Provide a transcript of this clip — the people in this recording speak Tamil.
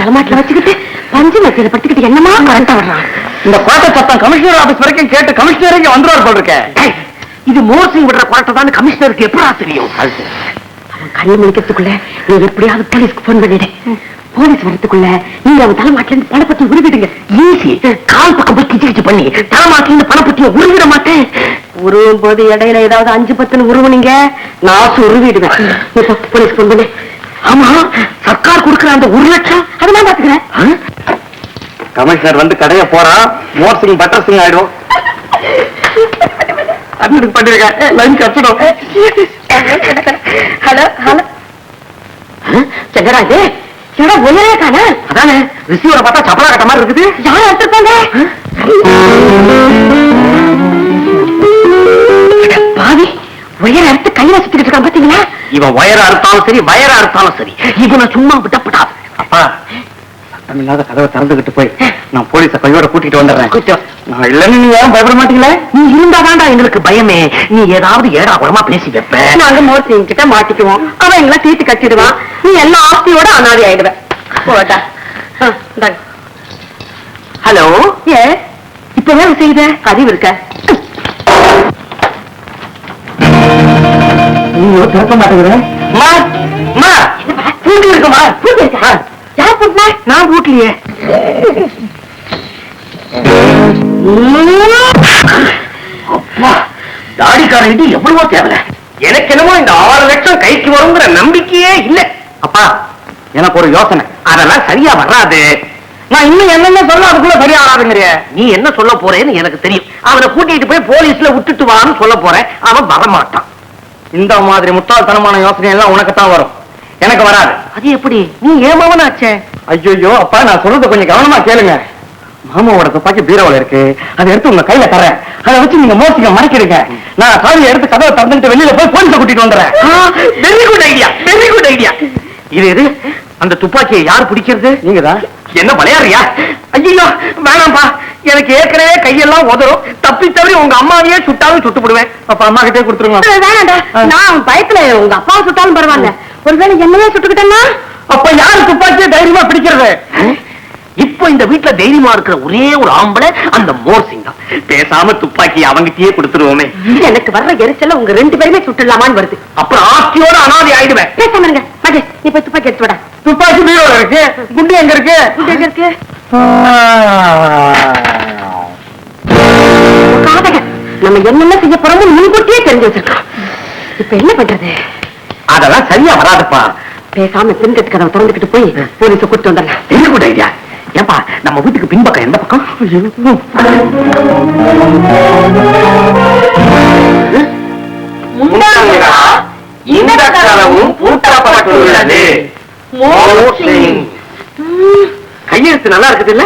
தலைமாட்டில் வச்சுக்கிட்டு பஞ்சு லட்சத்தை படுத்துக்கிட்டு என்னமா கரண்ட வர்றான் இந்த கோட்டை சத்தம் கமிஷனர் ஆபீஸ் வரைக்கும் கேட்டு கமிஷனர் இங்க வந்துருவார் போல் இருக்கேன் இது மோசிங் விடுற கோட்டை தான் கமிஷனருக்கு எப்படா தெரியும்? அவன் கண்ணு முடிக்கிறதுக்குள்ள நீ எப்படியாவது போலீஸ்க்கு போன் பண்ணிடு. போலீஸ் வரதுக்குள்ள நீங்க அவன் தலைமாட்டில இருந்து பணப்பத்தி உருவிடுங்க. ஈஸி கால் பக்கம் போய் கிச்சு கிச்சு பண்ணி தலைமாட்டில இருந்து உருவிட மாட்டேன். உருவும் போது இடையில ஏதாவது அஞ்சு பத்துன்னு உருவுனீங்க? நான் உருவிடுவேன் நீ போ, போலீஸ்க்கு போன் பண்ணு. ஆமா சர்க்கார் கொடுக்கிற அந்த ஒரு லட்சம்? அதெல்லாம் பாத்துக்கிறேன் கமிஷனர் வந்து கடைய போறான் மோர் சிங் பட்டர் சிங் ஆயிடும். அட்மிட் பண்ணிருக்கேன். லைன் கட்டணும் ஹலோ ஹலோ. சங்கராஜ் இடம் உயரே காண அதானே ரிசீவரை பார்த்தா சப்பலா கட்ட மாதிரி இருக்குது. யார் எடுத்துருப்பாங்க இவன் வயர அறுத்தாலும் சரி வயர அறுத்தாலும் சரி. இவனை சும்மா விட்டப்படாது அப்பா சத்தம் இல்லாத கதவை திறந்துகிட்டு போய் நான் போலீஸ கையோட கூட்டிட்டு வந்துடுறேன் நான் இல்லைன்னு நீ ஏன் பயப்பட மாட்டீங்களே? நீ இருந்தாதான்டா எங்களுக்கு பயமே. நீ ஏதாவது ஏடா குடமா பேசி வைப்ப. நாங்க மோசிங் கிட்ட மாட்டிக்குவோம். அவன் எங்களை தீட்டு கட்டிடுவான் நீ எல்லா ஆஸ்தியோட அனாதி ஆயிடுவ. போட்டா ஹலோ? ஏ இப்பவே செய்த? அறிவு இருக்க. நீ திறக்க மாட்டேங்கிற? மா மா. பூண்டு இருக்குமா பூண்டு இருக்கா? யார் போட்டுனா? நான் வீட்லயே அப்பா தாடிக்காரன் எவ்வளவோ தேவை. எனக்கு என்னமோ இந்த ஆறு லட்சம் கைக்கு வருங்கிற நம்பிக்கையே இல்ல. அப்பா எனக்கு ஒரு யோசனை. அதெல்லாம் சரியா வராது. நான் இன்னும் என்னென்ன சொல்ல அதுக்குள்ள சரியா வராதுங்கிறிய நீ என்ன சொல்ல போறேன்னு எனக்கு தெரியும். அவனை கூட்டிட்டு போய் போலீஸ்ல விட்டுட்டு வான்னு சொல்ல போறேன். அவன் வரமாட்டான். இந்த மாதிரி முட்டாள்தனமான யோசனை எல்லாம் உனக்கு தான் வரும். எனக்கு வராது. அது எப்படி? நீ ஏமாவனாச்சே ஐயோ அப்பா நான் சொல்றது கொஞ்சம் கவனமா கேளுங்க. மாமாவோட துப்பாக்கி பீரோல இருக்கு. அதை எடுத்து உங்க கையில தரேன் அதை வச்சு நீங்க மோசிக்க மறைக்கிறீங்க நான் சாவியை எடுத்து கதவை திறந்துட்டு வெளியில போய் போலீஸ கூட்டிட்டு வந்துடுறேன். Very good idea very good idea இது எது? அந்த துப்பாக்கியை யார் பிடிக்கிறது? நீங்க தான் என்ன விளையாடுறியா ஐயோ வேணாம்பா எனக்கு ஏற்கனவே கையெல்லாம் உதறும். தப்பி தவறி உங்க அம்மாவையே சுட்டாலும் சுட்டு அப்ப அம்மா கிட்டே கொடுத்துருங்க வேணாண்டா. நான் அவன் பயத்துல உங்க அப்பாவை சுட்டாலும் பரவாயில்ல. ஒருவேளை என்னையே சுட்டுக்கிட்டேன்னா? அப்ப யாரு துப்பாக்கியை தைரியமா பிடிக்கிறது? இப்போ இந்த வீட்டுல தைரியமா இருக்கிற ஒரே ஒரு ஆம்பளை அந்த மோர் சிங் தான் பேசாம துப்பாக்கி அவங்கிட்டயே கொடுத்துருவோமே. எனக்கு வர்ற எரிச்சல உங்க ரெண்டு பேருமே சுட்டுலாமான்னு வருது. அப்புறம் ஆஸ்தியோட அனாதை ஆயிடுவேன். பேசாம இருங்க. மகேஷ் நீ போய் துப்பாக்கி எடுத்து விட. துப்பாக்கி பீரோல இருக்கு. குண்டு எங்க இருக்கு? இங்க எங்க இருக்கு? நம்ம என்னென்ன செய்ய போறோம்னு முன்கூட்டியே தெரிஞ்சு வச்சிருக்கோம். இப்ப என்ன பண்றது? அதெல்லாம் சரியா வராதுப்பா. பேசாம பின்கட்டு கதவை திறந்துக்கிட்டு போய் போலீஸ கூட்டு வந்துடலாம். வெரி குட் ஐடியா ஏப்பா நம்ம வீட்டுக்கு பின்பக்கம் எந்த பக்கம்? இந்த கதவும் பூட்டப்பட்டுள்ளது. கையெழுத்து நல்லா இருக்குது இல்ல